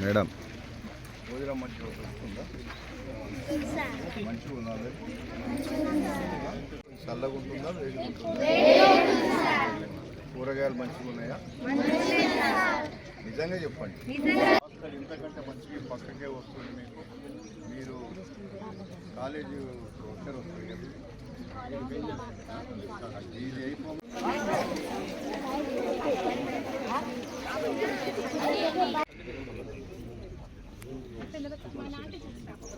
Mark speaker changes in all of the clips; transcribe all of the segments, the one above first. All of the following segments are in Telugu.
Speaker 1: భోజనం మంచిగా వస్తుందా మంచిగా ఉన్నది చల్లగా ఉంటుందా వేడిగా ఉంటుందా కూరగాయలు మంచిగా ఉన్నాయా నిజంగా చెప్పండి. ఇంతకంటే మంచిగా పక్కకే వస్తుంది మీకు. మీరు కాలేజీ వచ్చారు వస్తుంది కదా. ఇది Pinabasa mo na natin, tapos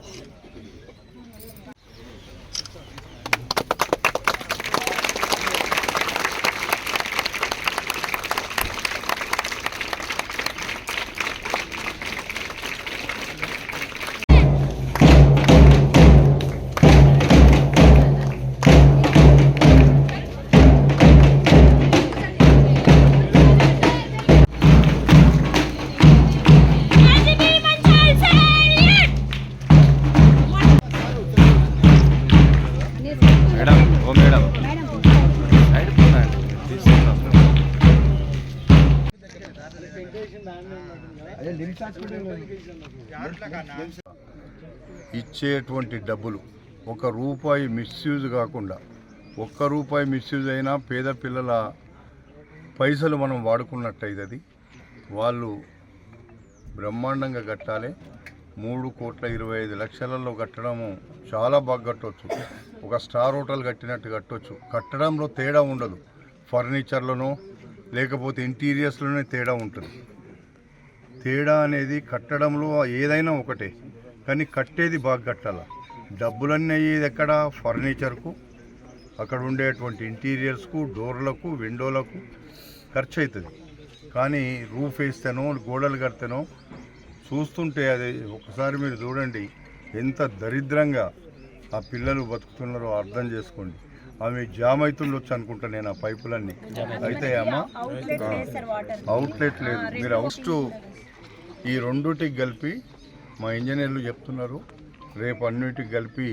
Speaker 2: madam ఓ మేడం. సైడ్ పోనండి
Speaker 1: ఇచ్చేటువంటి డబ్బులు ఒక రూపాయి మిస్యూజ్ కాకుండా ఒక్క రూపాయి మిస్యూజ్ అయినా పేద పిల్లల పైసలు మనం వాడుకున్నట్టయితే అది వాళ్ళు బ్రహ్మాండంగా కట్టాలి. మూడు కోట్ల ఇరవై ఐదు లక్షలలో కట్టడము చాలా బాగా కట్టవచ్చు ఒక స్టార్ హోటల్ కట్టినట్టు కట్టవచ్చు కట్టడంలో తేడా ఉండదు. ఫర్నిచర్లోనో లేకపోతే ఇంటీరియర్స్లోనే తేడా ఉంటుంది. తేడా అనేది కట్టడంలో ఏదైనా ఒకటే. కానీ కట్టేది బాగా కట్టాల? డబ్బులన్నీ అయ్యేది ఎక్కడ? ఫర్నిచర్కు. అక్కడ ఉండేటువంటి ఇంటీరియర్స్కు డోర్లకు విండోలకు ఖర్చు అవుతుంది కానీ రూఫ్ వేస్తేనో గోడలు కడితేనో చూస్తుంటే అది ఒకసారి మీరు చూడండి ఎంత దరిద్రంగా ఆ పిల్లలు బతుకుతున్నారో అర్థం చేసుకోండి. ఆమె జామ్ అవుతుండొచ్చు అనుకుంటా నేను ఆ పైపులన్నీ. అయితే అమ్మా అవుట్లెట్ లేదు. మీరు అవుట్ ఈ రెండుటికి కలిపి మా ఇంజనీర్లు చెప్తున్నారు. రేపు అన్నిటికి కలిపి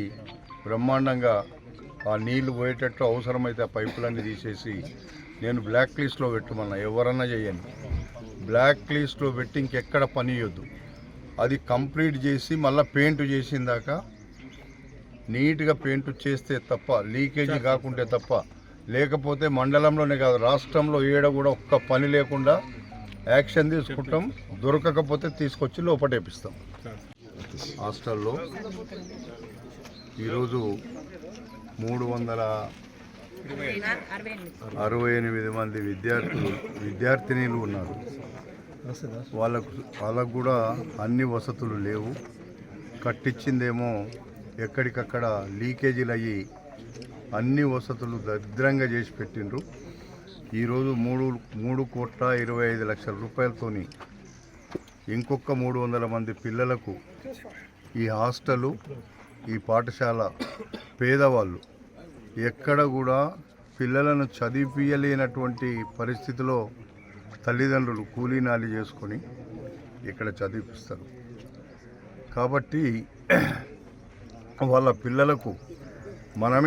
Speaker 1: బ్రహ్మాండంగా ఆ నీళ్ళు పోయేటట్టు అవసరమైతే ఆ పైపులన్నీ తీసేసి నేను బ్లాక్ లిస్ట్లో పెట్టమన్నా ఎవరన్నా చేయండి బ్లాక్ లిస్ట్లో పెట్టి ఇంకెక్కడ పని ఇవ్వద్దు అది కంప్లీట్ చేసి మళ్ళీ పెయింట్ చేసిన దాకా నీట్గా పెయింట్ చేస్తే తప్ప లీకేజీ కాకుంటే తప్ప లేకపోతే మండలంలోనే కాదు రాష్ట్రంలో ఏడ కూడా ఒక్క పని లేకుండా యాక్షన్ తీసుకుంటాం దొరకకపోతే తీసుకొచ్చి లోపటేపిస్తాం హాస్టల్లో ఈరోజు మూడు వందల అరవై ఎనిమిది మంది విద్యార్థులు విద్యార్థినీలు ఉన్నారు. వాళ్ళకు వాళ్ళకు కూడా అన్ని వసతులు లేవు. కట్టించిందేమో ఎక్కడికక్కడ లీకేజీలు అయ్యి అన్ని వసతులు దరిద్రంగా చేసి పెట్టిండ్రు. ఈరోజు మూడు మూడు కోట్ల ఇరవై ఐదు లక్షల రూపాయలతోని ఇంకొక మూడు వందల మంది పిల్లలకు ఈ హాస్టలు ఈ పాఠశాల పేదవాళ్ళు ఎక్కడ కూడా పిల్లలను చదివిపియలేనటువంటి పరిస్థితిలో తల్లిదండ్రులు కూలీనాలి చేసుకొని ఇక్కడ చదివిపిస్తారు. కాబట్టి వాళ్ళ పిల్లలకు మనమే